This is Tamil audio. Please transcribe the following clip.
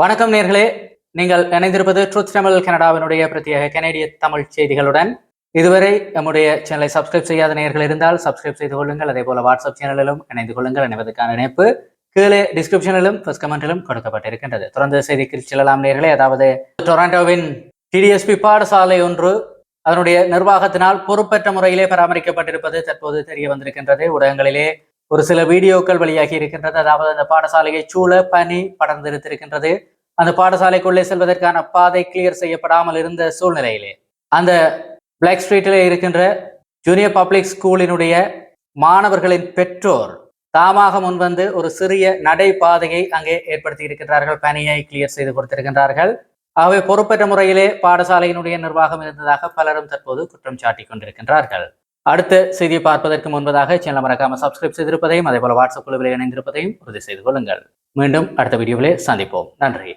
வணக்கம் நேர்களே. நீங்கள் இணைந்திருப்பது ட்ரூத் தமிழ் கனடாவினுடைய பிரத்யேக கனேடிய தமிழ் செய்திகளுடன். இதுவரை நம்முடைய சேனலை சப்ஸ்கிரைப் செய்யாத நேர்கள் இருந்தால் சப்ஸ்கிரைப் செய்து கொள்ளுங்கள். அதே போல வாட்ஸ்அப் சேனலிலும் இணைந்து கொள்ளுங்கள் இணைவதற்கான இணைப்பு கீழே டிஸ்கிரிப்ஷனிலும் ஃபர்ஸ்ட் கமெண்டிலும் கொடுக்கப்பட்டிருக்கின்றது. தொடர்ந்து செய்திக்கு செல்லலாம் நேர்களே. அதாவது டொராண்டோவின் டிடிஎஸ்பி பாடசாலை ஒன்று அதனுடைய நிர்வாகத்தினால் பொறுப்பற்ற முறையிலே பராமரிக்கப்பட்டிருப்பது தற்போது தெரிய வந்திருக்கின்றது. ஊடகங்களிலே ஒரு சில வீடியோக்கள் வெளியாகி இருக்கின்றது. அதாவது அந்த பாடசாலையை சூழ பனி படர்ந்திருத்திருக்கின்றது அந்த பாடசாலைக்குள்ளே செல்வதற்கான பாதை கிளியர் செய்யப்படாமல் இருந்த சூழ்நிலையிலே அந்த பிளாக் ஸ்ட்ரீட்டில் இருக்கின்ற ஜூனியர் பப்ளிக் ஸ்கூலினுடைய மாணவர்களின் பெற்றோர் தாமாக முன்வந்து ஒரு சிறிய நடைபாதையை அங்கே ஏற்படுத்தி இருக்கின்றார்கள். பனியை கிளியர் செய்து கொடுத்திருக்கின்றார்கள். ஆகவே பொறுப்பற்ற முறையிலே பாடசாலையினுடைய நிர்வாகம் இருந்ததாக பலரும் தற்போது குற்றம் சாட்டிக் கொண்டிருக்கின்றார்கள். அடுத்த செய்தியை பார்ப்பதற்கு முன்பதாக சேனலை மறக்காம சப்ஸ்கிரைப் செய்திருப்பதையும் அதே போல வாட்ஸ்அப் குழுவில் இணைந்திருப்பதையும் உறுதி செய்து கொள்ளுங்கள். மீண்டும் அடுத்த வீடியோவிலே சந்திப்போம். நன்றி.